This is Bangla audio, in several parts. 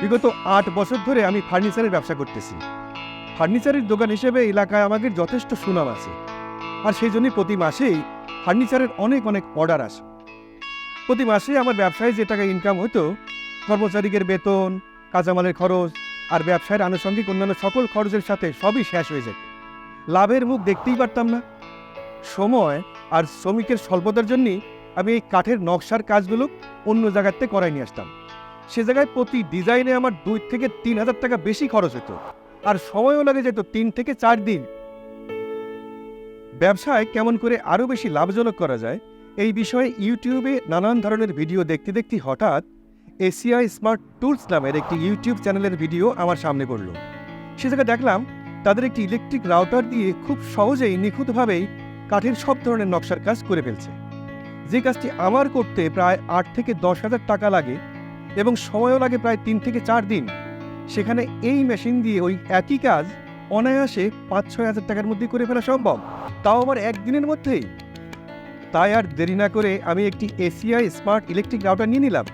বিগত আট বছর ধরে আমি ফার্নিচারের ব্যবসা করতেছি। ফার্নিচারের দোকান হিসেবে এলাকায় আমাদের যথেষ্ট সুনাম আছে। আর সেই জন্যই প্রতি মাসেই ফার্নিচারের অনেক অনেক অর্ডার আসে। প্রতি মাসে আমার ব্যবসায় যে টাকা ইনকাম হতো, কর্মচারীদের বেতন, কাঁচামালের খরচ আর ব্যবসায়ের আনুষঙ্গিক অন্যান্য সকল খরচের সাথে সবই শেষ হয়ে যেত। লাভের মুখ দেখতেই পারতাম না। সময় আর শ্রমিকের স্বল্পতার জন্যই আমি এই কাঠের নকশার কাজগুলো অন্য জায়গাতে করাই নিয়ে আসতাম। সে জায়গায় প্রতি ডিজাইনে আমার দুই থেকে তিন হাজার টাকা বেশি খরচ হতো। আর সময়ও লাগে যেত তিন থেকে চার দিন। ব্যবসায় কেমন করে আরও বেশি লাভজনক করা যায়, এই বিষয়ে ইউটিউবে নানান ধরনের ভিডিও দেখতে দেখতে হঠাৎ এসিআই স্মার্ট টুলস নামের একটি ইউটিউব চ্যানেলের ভিডিও আমার সামনে পড়ল। সে জায়গায় দেখলাম তাদের একটি ইলেকট্রিক রাউটার দিয়ে খুব সহজেই নিখুঁতভাবেই কাঠের সব ধরনের নকশার কাজ করে ফেলছে। যে কাজটি আমার করতে প্রায় আট থেকে দশ হাজার টাকা লাগে এবং সময়ও লাগে প্রায় তিন থেকে চার দিন। সেখানে এই মেশিন দিয়ে ওই একই কাজ অনায়াসে পাঁচ ছয় হাজার টাকার মধ্যে করে ফেলা সম্ভব। তাও আবার একদিনের মধ্যেই। তাই আর দেরি না করে আমি একটি এসিআই স্মার্ট ইলেকট্রিক রাউটার নিয়ে নিলাম।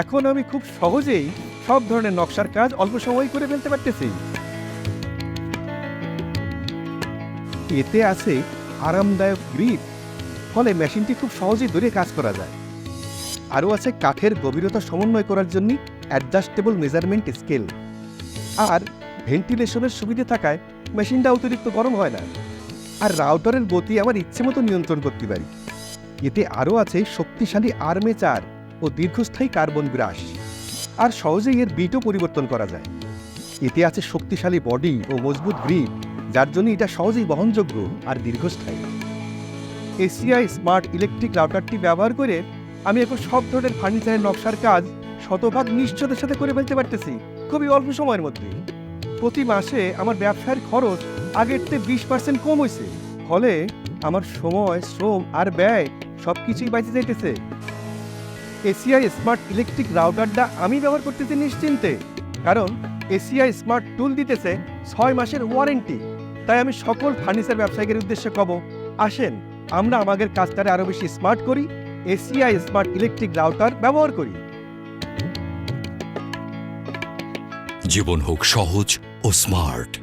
এখন আমি খুব সহজেই সব ধরনের নকশার কাজ অল্প সময় করে ফেলতে পারতেছি। এতে আছে আরামদায়ক গ্রিপ ফলে মেশিনটি খুব সহজেই দূরে কাজ করা যায়। আরও আছে কাঠের গভীরতা সমন্বয় করার জন্য অ্যাডজাস্টেবল মেজারমেন্ট স্কেল আর ভেন্টিলেশনের সুবিধে থাকায় মেশিনটা অতিরিক্ত গরম হয় না। আর রাউটারের গতি আমার ইচ্ছে মতো নিয়ন্ত্রণ করতে পারি। এতে আরও আছে শক্তিশালী আর্মেচার ও দীর্ঘস্থায়ী কার্বন ব্রাশ আর সহজেই এর বিটও পরিবর্তন করা যায়। এতে আছে শক্তিশালী বডি ও মজবুত গ্রিপ যার জন্য এটা সহজেই বহনযোগ্য আর দীর্ঘস্থায়ী। এসিআই স্মার্ট ইলেকট্রিক রাউটারটি ব্যবহার করে আমি এখন সব ধরনের ফার্নিচারের নকশার কাজ শতভাগ নিশ্চয়তার সাথে করে ফেলতে পারতেছি, খুবই অল্প সময়ের মধ্যে। প্রতি মাসে আমার ব্যবসার খরচ আগের থেকে বিশ পার্সেন্ট কম হয়েছে ফলে আমার সময়, শ্রম আর ব্যয় সব কিছুই বেঁচে যাইতেছে। এসিআই স্মার্ট ইলেকট্রিক রাউটারটা আমি ব্যবহার করতেছি নিশ্চিন্তে, কারণ এসিআই স্মার্ট টুল দিতেছে ছয় মাসের ওয়ারেন্টি। তাই আমি সকল ফার্নিচার ব্যবসায়ীদের উদ্দেশ্যে কব, আসেন, আমরা আমাদের কাজটারে আরও বেশি স্মার্ট করি এসিআই স্মার্ট ইলেকট্রিক রাউটার ব্যবহার করি। জীবন হোক সহজ ও স্মার্ট।